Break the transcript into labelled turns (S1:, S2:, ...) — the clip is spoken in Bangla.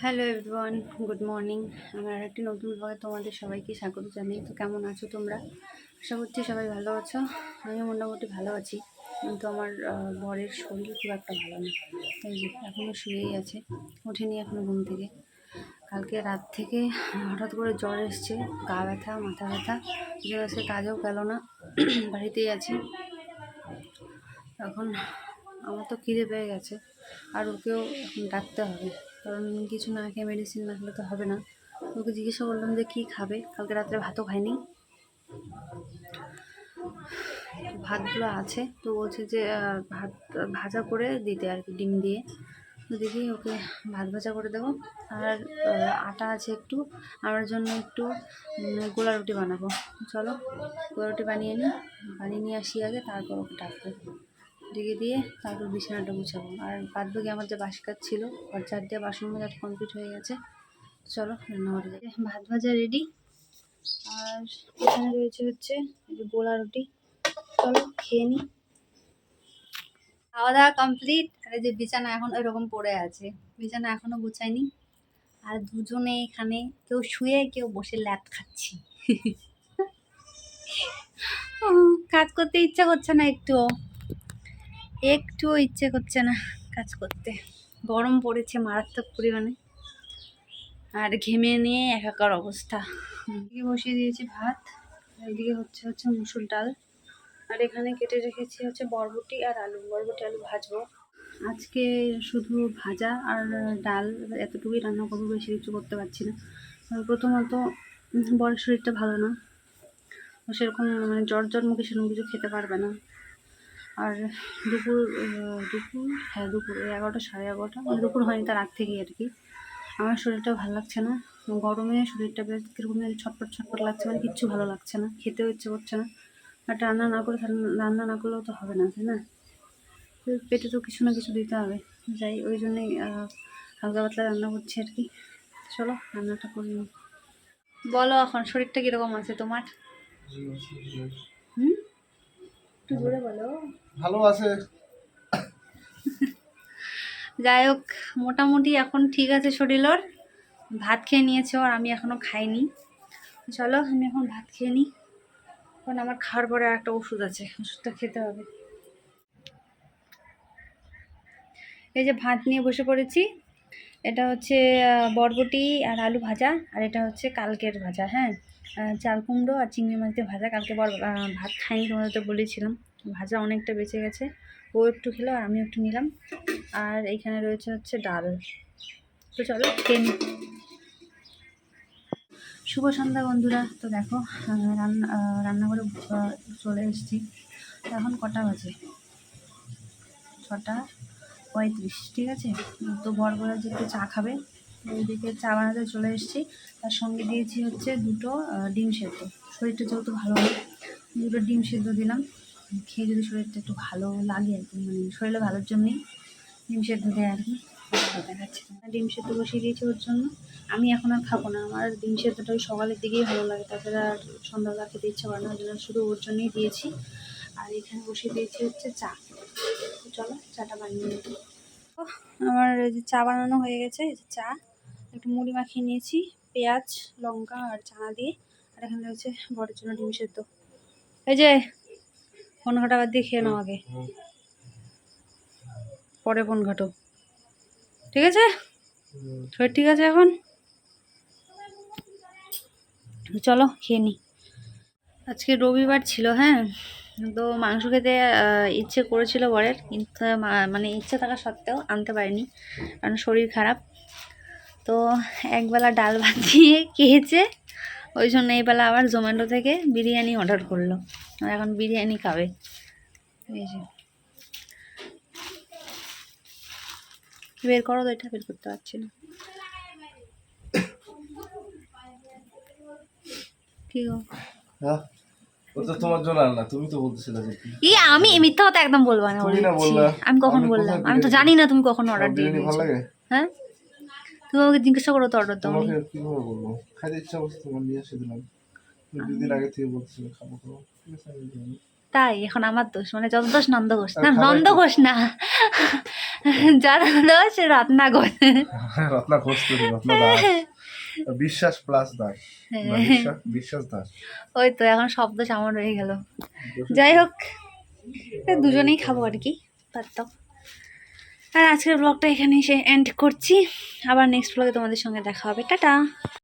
S1: হ্যালো এভরিওয়ান গুড মর্নিং আমার একটি নতুন ব্লগে তোমাদের সবাইকে স্বাগত জানাই। তো কেমন আছো তোমরা? আশা করছি সবাই ভালো আছো। আমি মোটামুটি ভালো আছি। কিন্তু আমার বরের শরীর খুব একটা ভালো না। তাই এখনও শুয়েই আছে। ওঠেনি এখনও ঘুম থেকে। কালকে রাত থেকে হঠাৎ করে জ্বর এসছে। গা ব্যথা, মাথা ব্যথা। জ্বর এসে কাজেও গেল না। বাড়িতেই আছে। এখন আমার তো খিদে পেয়ে গেছে। আর ওকেও এখন ডাকতে হবে। কারণ কিছু না খেয়ে মেডিসিন না খেলে তো হবে না। ওকে জিজ্ঞাসা করলাম যে কী খাবে? কালকে রাত্রে ভাতও খায়নি ভাতগুলো আছে, তো বলছে যে ভাত ভাজা করে দিতে আর কি, ডিম দিয়ে। তো দেখি ওকে ভাত ভাজা করে দেবো। আর আটা আছে একটু, আমার জন্য একটু গোলা রুটি বানাবো। চলো, গোলা রুটি বানিয়ে নিই বানিয়ে নিয়ে আসি আগে, তারপর ওকে ডাকবো। ডেকে দিয়ে তারপর বিছানাটা গুছাবো। আর বাদ বাকি আমার যে বাস কাজ ছিল ঝাড় দিয়ে বাসন মাজা কমপ্লিট হয়ে গেছে। চলো রান্নাঘরে যাই ভাত ভাজা রেডি আর এখানে রয়েছে হচ্ছে গোলা রুটি। চলো, খেয়ে নিই খাওয়া দাওয়া কমপ্লিট আর এই যে বিছানা এখন এরকম পড়ে আছে। বিছানা এখনও গুছাইনি। আর দুজনে এখানে, কেউ শুয়ে, কেউ বসে ল্যাপ খাচ্ছি। কাজ করতে ইচ্ছা করছে না একটুও। একটুও ইচ্ছে করছে না কাজ করতে। গরম পড়েছে মারাত্মক পরিমাণে। আর ঘেমে নিয়ে একাকার অবস্থা। এদিকে বসিয়ে দিয়েছি ভাত এদিকে হচ্ছে হচ্ছে মুসুর ডাল। আর এখানে কেটে রেখেছি হচ্ছে বরবটি আর আলু। বরবটি, আলু ভাজবো। আজকে শুধু ভাজা আর ডাল, এতটুকুই রান্না করব, বেশি কিছু করতে পারছি না। প্রথমত, বরের শরীরটা ভালো না। সেরকম মানে জ্বর জ্বর মুখে সেরকম কিছু খেতে পারবে না। আর দুপুর দুপুর হ্যাঁ দুপুর এগারোটা, সাড়ে এগারোটা মানে দুপুর হয়নি তার আগ থেকেই আর কি। আমার শরীরটা ভালো লাগছে না। গরমে শরীরটা বেশ কীরকম ছটপট ছটপট লাগছে মানে কিচ্ছু ভালো লাগছে না, খেতেও ইচ্ছে করছে না। আর রান্না না করে রান্না না করলেও তো হবে না, তাই না? পেটে তো কিছু না কিছু দিতে হবে। যাই, ওই জন্যই হালকা পাতলা রান্না করছি আর কি। চলো, রান্নাটা করে বলো এখন শরীরটা কীরকম আছে তোমার? একটু জোরে বলো।
S2: ভালো আছে।
S1: যাই হোক মোটামুটি এখন ঠিক আছে শরীর ওর ভাত খেয়ে নিয়েছে ওর আমি এখনও খাইনি। চলো আমি এখন ভাত খেয়ে নিই। কারণ আমার খাওয়ার পরে আর একটা ওষুধ আছে ওষুধটা খেতে হবে। এই যে ভাত নিয়ে বসে পড়েছি। এটা হচ্ছে বরবটি আর আলু ভাজা, আর এটা হচ্ছে কালকের ভাজা হ্যাঁ? চাল কুমড়ো আর চিংড়ি মাছ দিয়ে ভাজা। কালকে বর ভাত খাইনি তোমাদের তো বলেছিলাম, ভাজা অনেকটা বেঁচে গেছে। ও একটু খেলো আর আমি একটু নিলাম। আর এইখানে রয়েছে হচ্ছে ডাল। তো চলো খেয়ে শুভ সন্ধ্যা বন্ধুরা। তো দেখো রান্না রান্নাঘরে চলে এসেছি। এখন কটা বাজে? ছটা পঁয়ত্রিশ, ঠিক আছে? তো বড় যে একটু চা খাবে। এইদিকে চা বানাতে চলে এসেছি। তার সঙ্গে দিয়েছি হচ্ছে দুটো ডিম সেদ্ধ। শরীরটা যেহেতু ভালো হয় দুটো ডিম সেদ্ধ দিলাম। খেয়ে যদি শরীরটা একটু ভালো লাগে আর কি মানে শরীরে ভালোর জন্যই ডিম সেদ্ধ দেয় আর কি। দেখাচ্ছে ডিম সেদ্ধ বসিয়ে দিয়েছি ওর জন্য। আমি এখন আর খাব না। আমার ডিম সেদ্ধটা ওই সকালের দিকেই ভালো লাগে। তাছাড়া আর সন্ধ্যাবেলা খেতে ইচ্ছা করে না। ওই জন্য শুধু ওর জন্যই দিয়েছি। আর এখানে বসিয়ে দিয়েছি হচ্ছে চা। চলো, চাটা বানিয়ে নিই। আমার যে চা বানানো হয়ে গেছে চা। একটু মুড়ি মাখিয়ে নিয়েছি, পেঁয়াজ, লঙ্কা আর চানা দিয়ে। আর এখানে রয়েছে বড়ের জন্য ডিম সেদ্ধ। এই যে ফোন ঘাটা বাদ দিয়ে খেয়ে নাও আগে। পরে ফোন ঘাটো। ঠিক আছে? শরীর ঠিক আছে এখন? চলো, খেয়ে নিই আজকে রবিবার ছিল হ্যাঁ? তো মাংস খেতে ইচ্ছে করেছিল বরের, কিন্তু মানে ইচ্ছে থাকা সত্ত্বেও আনতে পারিনি, কারণ শরীর খারাপ। তো একবেলা ডাল ভাত দিয়ে খেয়েছে, ওই জন্য এইবেলা আবার জোম্যাটো থেকে বিরিয়ানি অর্ডার করল। আর এখন বিরিয়ানি খাবে। বের করো তো এটা, বের করতে পারছি না। কি গো?
S2: ওটা তোমার জন্য না তুমি তো বলতেছিলে যে
S1: ই আমি মিথ্যা কথা একদম বলব না
S2: তুমি না বললা।
S1: আমি কখন বললাম। আমি তো জানি না তুমি কখন অর্ডার দিয়ে
S2: ভালো লাগে?
S1: হ্যাঁ? তুমি আমাকে জিজ্ঞাসা করো তো অর্ডার দাও
S2: তোমাকে কীভাবে বলব? খাইতে ইচ্ছা করছে তোমার নিয়ে এসে দিলাম। দুদিন আগে থেকে বলছিলে খাব।
S1: তাই এখন আমার দোষ মানে যত দোষ নন্দ ঘোষ। না নন্দ ঘোষ না। যারা সে রান্না করে
S2: রত্না ঘোষ রত্না বিশ্বাস প্লাস দাস। বিশ্বাস বিশ্বাস দাস।
S1: ওই তো এখন শব্দ সামন রয়ে গেল। যাই হোক দুজনেই খাব আর কি পারতাম আর আজকের ব্লগটা এখানে এসে এন্ড করছি। আবার নেক্সট ব্লগে তোমাদের সঙ্গে দেখা হবে। টাটা!